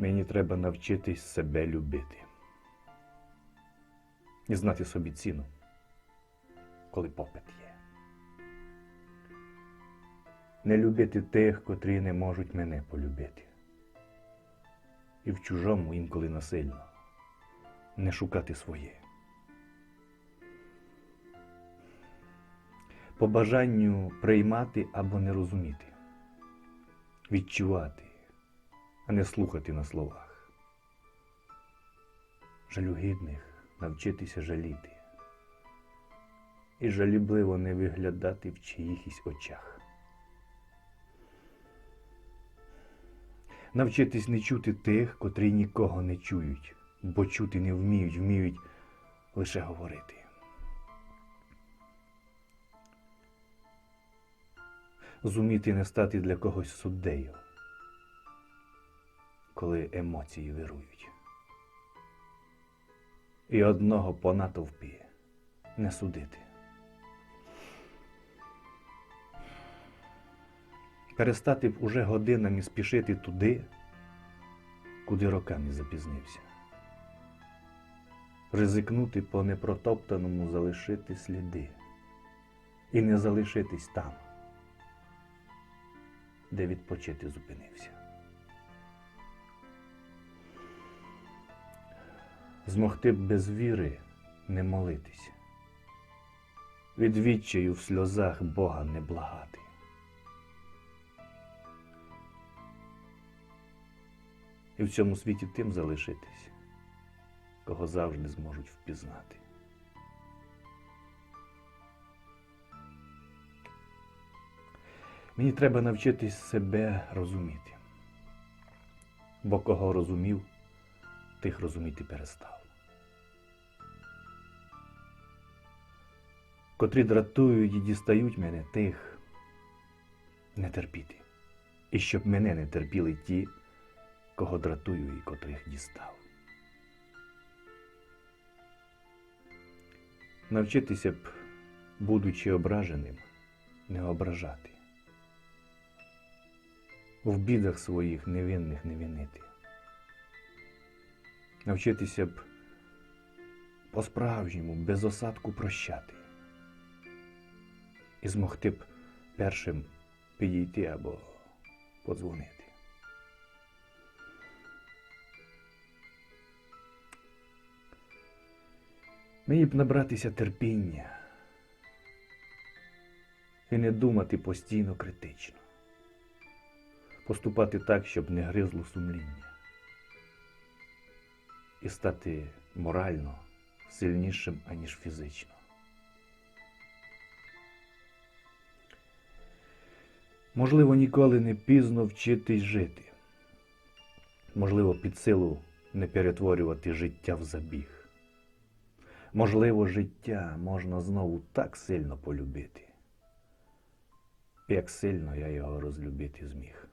Мені треба навчитись себе любити. І знати собі ціну, коли попит є. Не любити тих, котрі не можуть мене полюбити. І в чужому інколи насильно не шукати своє. По бажанню приймати або не розуміти, відчувати, а не слухати на словах. Жалюгідних навчитися жаліти і жалібливо не виглядати в чиїхось очах. Навчитись не чути тих, котрі нікого не чують, бо чути не вміють, вміють лише говорити. Зуміти не стати для когось суддею, коли емоції вирують. І одного по натовпі не судити. Перестати б уже годинами спішити туди, куди роками запізнився. Ризикнути по непротоптаному залишити сліди і не залишитись там, де відпочити зупинився. Змогти б без віри не молитися, від відчаю в сльозах Бога не благати. І в цьому світі тим залишитись, кого завжди зможуть впізнати. Мені треба навчитись себе розуміти, бо кого розумів, тих розуміти перестав. Котрі дратують і дістають мене тих не терпіти. І щоб мене не терпіли ті, кого дратую і котрих дістав. Навчитися б, будучи ображеним, не ображати. В бідах своїх невинних не винити. Навчитися б по-справжньому, без осадку прощати. І змогти б першим підійти або подзвонити. Мені б набратися терпіння і не думати постійно критично, поступати так, щоб не гризло сумління, і стати морально сильнішим, аніж фізично. Можливо, ніколи не пізно вчитись жити. Можливо, під силу не перетворювати життя в забіг. Можливо, життя можна знову так сильно полюбити, як сильно я його розлюбити зміг.